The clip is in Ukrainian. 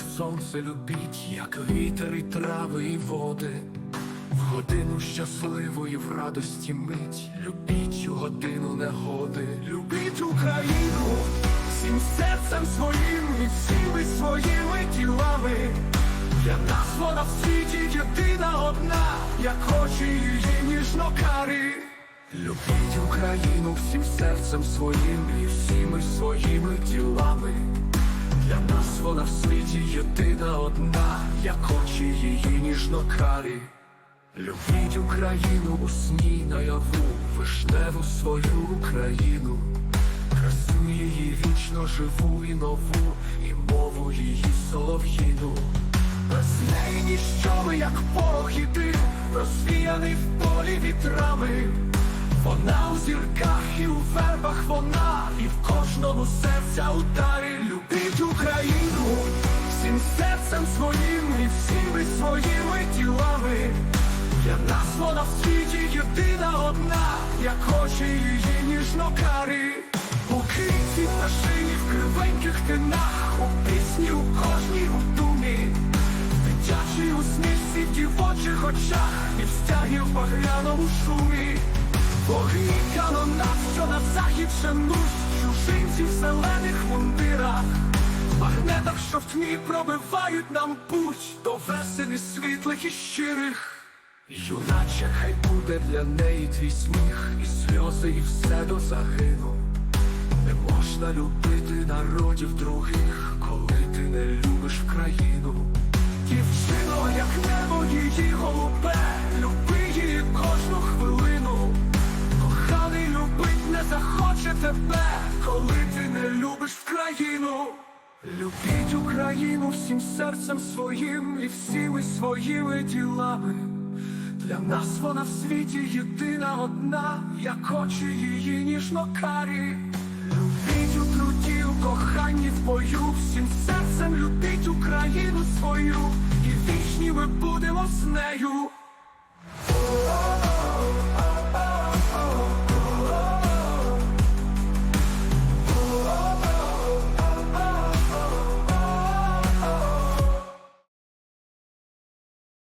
сльози любіть, як вітер і трави і води. В годину щасливої в радості мить, любіть у годину негоди, любіть Україну всім серцем своїм і всіми своїми ділами. Для нас вона в світі єдина одна, як очі її ніжно карі. Любіть Україну всім серцем своїм і всіми своїми ділами. Вона в світі єдина одна, як очі її ніжно карі. Любіть Україну у сні наяву, вишневу свою Україну, красу її вічно живу і нову, і мову її солов'їну. Без неї ніщо ми, як порох і дим, розвіяний в полі вітрами. Вона у зірках і у вербах вона, і в кожному серця ударі любіть Україну всім серцем своїм і всіми своїми ділами. Для нас вона в світі єдина одна, як очі її ніжно. У квітці пташині в кривеньких тинах, у пісні у кожній у думі, дитячій усмішці в дівочих очах, і в стягі в багряному шумі. Вогні канонат, що на захід шануть, чужинці в зелених мундирах, в що в тьмі пробивають нам путь до весени світлих і щирих. Юначе, хай буде для неї твій сміх, і сльози, і все до загину. Не можна любити народів других, коли ти не любиш країну. Дівчино, як небо її голубе, люби її кожну хвилину. Коханий любить не захоче тебе, коли ти не любиш країну. Любіть Україну всім серцем своїм і всіми своїми ділами. Для нас вона в світі єдина одна, як очі її ніжно карі. Любіть у труді, у коханні в бою, всім серцем любіть Україну свою, і вічні ми будемо з нею.